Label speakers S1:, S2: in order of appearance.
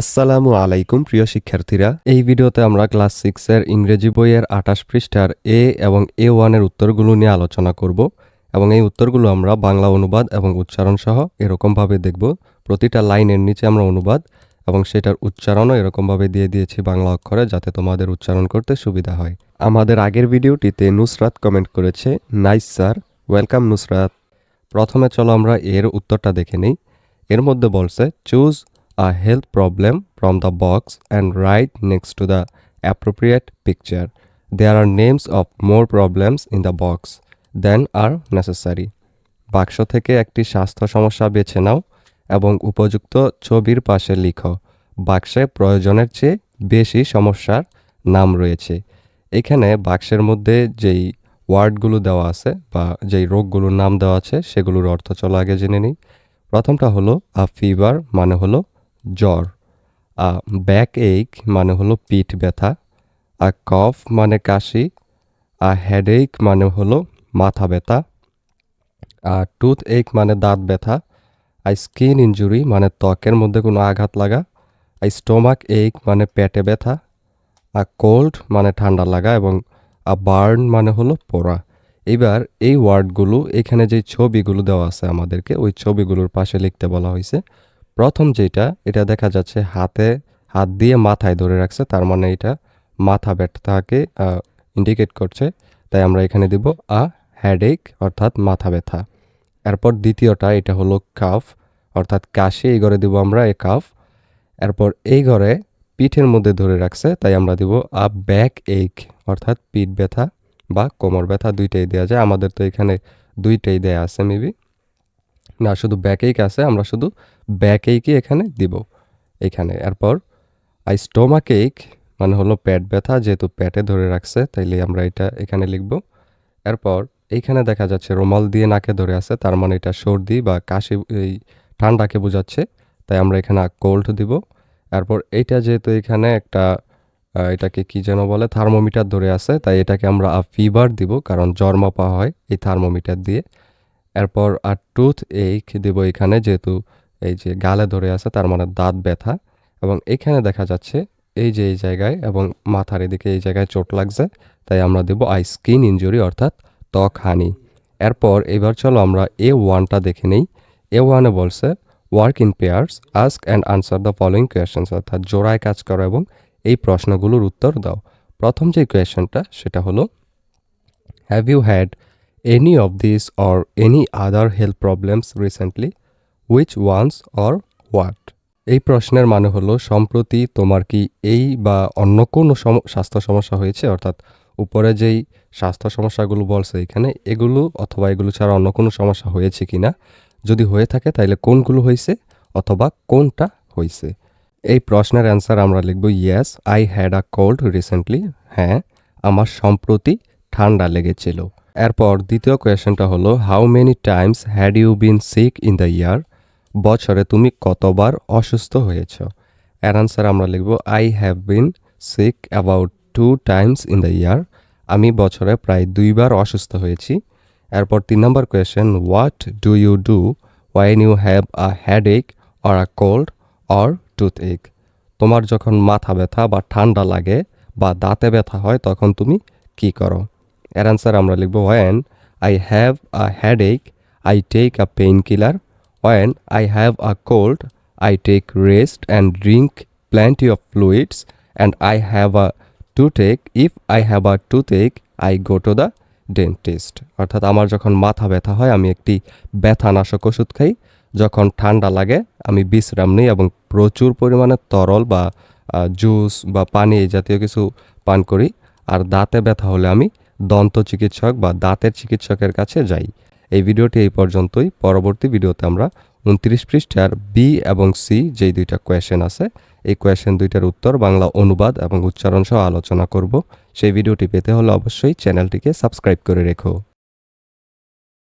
S1: আসসালামু আলাইকুম, প্রিয় শিক্ষার্থীরা। এই ভিডিওতে আমরা ক্লাস সিক্সের ইংরেজি বইয়ের আঠাশ পৃষ্ঠার এ এবং এ ওয়ানের উত্তরগুলো নিয়ে আলোচনা করব এবং এই উত্তরগুলো আমরা বাংলা অনুবাদ এবং উচ্চারণ সহ এরকমভাবে দেখব। প্রতিটা লাইনের নিচে আমরা অনুবাদ এবং সেটার উচ্চারণও এরকমভাবে দিয়ে দিয়েছি বাংলা অক্ষরে যাতে তোমাদের উচ্চারণ করতে সুবিধা হয়। আমাদের আগের ভিডিওটিতে নুসরাত কমেন্ট করেছে, নাইস স্যার, ওয়েলকাম নুসরাত। প্রথমে চলো আমরা এর উত্তরটা দেখে নিই। এর মধ্যে বলছে, choose a health problem from the box and write next to the appropriate picture. There are names of more problems in the box than are necessary. বাক্স থেকে একটি স্বাস্থ্য সমস্যা বেছে নাও এবং উপযুক্ত ছবির পাশে লিখো, বাক্সে প্রয়োজনের চেয়ে বেশি সমস্যার নাম রয়েছে এখানে বাক্সের মধ্যে যেই ওয়ার্ডগুলো দেওয়া আছে বা যেই রোগগুলোর নাম দেওয়া আছে সেগুলোর অর্থ চলো আগে জেনে নিই প্রথমটা হলো আ ফিভার মানে হলো জ্বর ব্যাক এইক মানে হলো পিঠ ব্যথা, আ কফ মানে কাশি, আ হেডেক মানে হলো মাথা ব্যথা, আ টুথ এইক মানে দাঁত ব্যথা আই স্কিন ইঞ্জুরি মানে ত্বকের মধ্যে কোনো আঘাত লাগা আই স্টোমাক এইক মানে পেটে ব্যথা, আ কোল্ড মানে ঠান্ডা লাগা এবং, আ বার্ন মানে হলো পোড়া। এবার এই ওয়ার্ডগুলো এখানে যে ছবিগুলো দেওয়া আছে আমাদেরকে, ওই ছবিগুলোর পাশে লিখতে বলা হয়েছে প্রথম যেটা, এটা দেখা যাচ্ছে হাতে, হাত দিয়ে মাথায় ধরে রাখছে, তার মানে এটা মাথা ব্যথাকে ইন্ডিকেট করছে। তাই আমরা এখানে দিব আ হ্যাডেক অর্থাৎ মাথা ব্যথা। এরপর দ্বিতীয়টা, এটা হলো কাফ অর্থাৎ কাশি, এই ঘরে দিব আমরা এ কাফ এরপর এই ঘরে পিঠের মধ্যে ধরে রাখছে, তাই আমরা দিব আ ব্যাক এইক অর্থাৎ পিঠ ব্যথা বা কোমর ব্যথা, দুইটাই দেওয়া যায়। আমাদের তো এখানে দুইটাই দেয়া আছে মেবি না, শুধু ব্যাকেইক আছে, আমরা শুধু ব্যাকেইকই এখানে দিব, এখানে। এরপর আই স্টোমাক এইক মানে হলো পেট ব্যথা, যেহেতু পেটে ধরে রাখছে, তাইলে আমরা এটা এখানে লিখব। এরপর, এইখানে দেখা যাচ্ছে রুমাল দিয়ে নাকে ধরে আছে, তার মানে এটা সর্দি বা কাশি, এই ঠান্ডাকে বোঝাচ্ছে, তাই আমরা এখানে কোল্ড দিব। এরপর, এইটা যেহেতু এখানে একটা এটাকে কি যেন বলে থার্মোমিটার ধরে আছে, তাই এটাকে আমরা ফিভার দিব, কারণ জ্বর মাপা হয় এই থার্মোমিটার দিয়ে। এরপর আর টুথ এইক দেব এখানে, যেহেতু এই যে গালে ধরে আছে, তার মানে দাঁত ব্যথা। এবং এখানে দেখা যাচ্ছে এই যে এই জায়গায় এবং মাথার এদিকে এই জায়গায় চোট লাগছে, তাই আমরা দেব আই স্কিন ইঞ্জুরি অর্থাৎ ত্বক হানি। এরপর এবার চলো আমরা এ ওয়ানটা দেখে নেই। এ ওয়ানে বলছে work in pairs ask and answer the following questions অর্থাৎ জোড়ায় কাজ করো এবং এই প্রশ্নগুলোর উত্তর দাও। প্রথম যে কোয়েশনটা সেটা হলো have you had any of these or any other health problems recently? Which ones or what? এই প্রশ্নের মানে হলো, সম্প্রতি তোমার কি এই বা অন্য কোনো স্বাস্থ্য সমস্যা হয়েছে? অর্থাৎ উপরে যেই স্বাস্থ্য সমস্যাগুলো বলছে এখানে, এগুলো অথবা এগুলো ছাড়া অন্য কোনো সমস্যা হয়েছে কি না? যদি হয়ে থাকে তাহলে কোনগুলো হয়েছে অথবা কোনটা হয়েছে? এই প্রশ্নের অ্যান্সার আমরা লিখব yes I had a cold recently হ্যাঁ আমার সম্প্রতি ঠান্ডা লেগেছিল। এরপর দ্বিতীয় কোয়েশ্চেনটা হলো how many times had you been sick in the year বছরে তুমি কতবার অসুস্থ হয়েছ? এর আনসার আমরা লিখব I have been sick about two times in the year আমি বছরে প্রায় দুইবার অসুস্থ হয়েছি। এরপর তিন নম্বর question what do you do when you have a headache or a cold or toothache তোমার যখন মাথা ব্যথা বা ঠান্ডা লাগে বা দাঁতে ব্যথা হয়, তখন তুমি কি করো? এর অ্যান্সার আমরা লিখব when I have a headache I take a painkiller when I have a cold I take rest and drink plenty of fluids and I have a toothache if I have a toothache I go to the dentist অর্থাৎ আমার যখন মাথা ব্যথা হয়, আমি একটি ব্যথানাশক ওষুধ খাই। যখন ঠান্ডা লাগে, আমি বিশ্রাম নিই এবং প্রচুর পরিমাণে তরল বা জুস বা পানি এই জাতীয় কিছু পান করি। আর দাঁতে ব্যথা হলে আমি দন্ত চিকিৎসক বা দাঁতের চিকিৎসকের কাছে যাই। এই ভিডিওটি এই পর্যন্তই। পরবর্তী ভিডিওতে আমরা উনত্রিশ পৃষ্ঠার বি এবং সি যেই দুইটা কোয়েশন আছে, এই কোয়েশন দুইটার উত্তর, বাংলা অনুবাদ এবং উচ্চারণ সহ আলোচনা করব। সেই ভিডিওটি পেতে হলে অবশ্যই চ্যানেলটিকে সাবস্ক্রাইব করে রেখো।